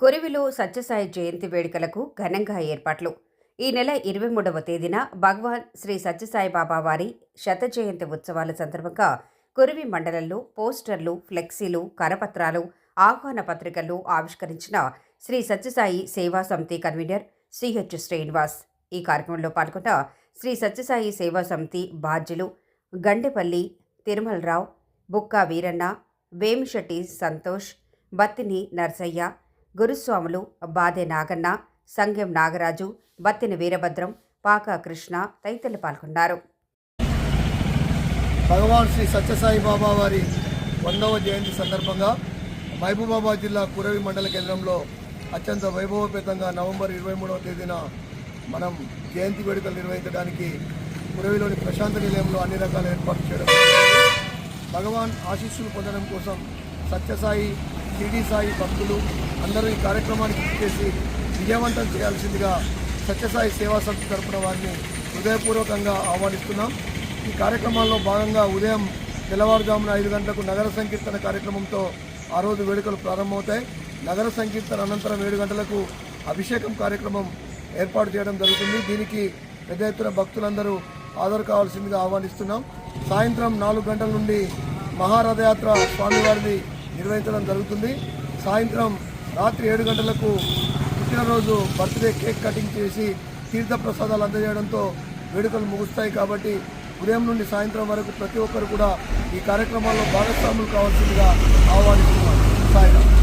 కొరివిలో సత్యసాయి జయంతి వేడుకలకు ఘనంగా ఏర్పాట్లు. ఈ నెల ఇరవై మూడవ తేదీన భగవాన్ శ్రీ సత్యసాయి బాబా వారి శత జయంతి ఉత్సవాల సందర్భంగా కొరివి మండలంలో పోస్టర్లు ఫ్లెక్సీలు కరపత్రాలు ఆహ్వాన పత్రికలు ఆవిష్కరించిన శ్రీ సత్యసాయి సేవా సమితి కన్వీనర్ సిహెచ్ శ్రీనివాస్. ఈ కార్యక్రమంలో పాల్గొన్న శ్రీ సత్యసాయి సేవా సమితి బాధ్యులు గండెపల్లి తిరుమలరావు బుక్కా వీరన్న వేమిశెట్టి సంతోష్ బత్తిని నర్సయ్య గురుస్వాములు బాదే నాగన్న సంగెం నాగరాజు బత్తిన వీరభద్రం పాక కృష్ణ తదితరులు పాల్గొన్నారు. భగవాన్ శ్రీ సత్యసాయి బాబా వారి వందవ జయంతి సందర్భంగా మహబూబాబాద్ జిల్లా కురవి మండల కేంద్రంలో అత్యంత వైభవపేతంగా నవంబర్ ఇరవై మూడవ తేదీన మనం జయంతి వేడుకలు నిర్వహించడానికి కురవిలోని ప్రశాంత నిలయంలో అన్ని రకాల ఏర్పాట్లు చేయడం భగవాన్ ఆశీస్సులు పొందడం కోసం సత్యసాయి షిరిడి సాయి భక్తులు అందరూ ఈ కార్యక్రమానికి చేసి విజయవంతం చేయాల్సిందిగా సత్యసాయి సేవా సంస్థ తరపున వారిని హృదయపూర్వకంగా ఆహ్వానిస్తున్నాం. ఈ కార్యక్రమాల్లో భాగంగా ఉదయం తెల్లవారుజామున ఐదు గంటలకు నగర సంకీర్తన కార్యక్రమంతో ఆ రోజు వేడుకలు ప్రారంభమవుతాయి. నగర సంకీర్తన అనంతరం ఏడు గంటలకు అభిషేకం కార్యక్రమం ఏర్పాటు చేయడం జరుగుతుంది. దీనికి పెద్ద ఎత్తున భక్తులందరూ హాజరు కావాల్సిందిగా ఆహ్వానిస్తున్నాం. సాయంత్రం నాలుగు గంటల నుండి మహారథయాత్ర స్వామివారిని నిర్వహించడం జరుగుతుంది. సాయంత్రం రాత్రి ఏడు గంటలకు పుట్టినరోజు బర్త్డే కేక్ కటింగ్ చేసి తీర్థ ప్రసాదాలు అందజేయడంతో వేడుకలు ముగుస్తాయి కాబట్టి ఉదయం నుండి సాయంత్రం వరకు ప్రతి ఒక్కరు కూడా ఈ కార్యక్రమాల్లో భాగస్వాములు కావాల్సిందిగా ఆహ్వానిస్తున్నారు సాయంత్రం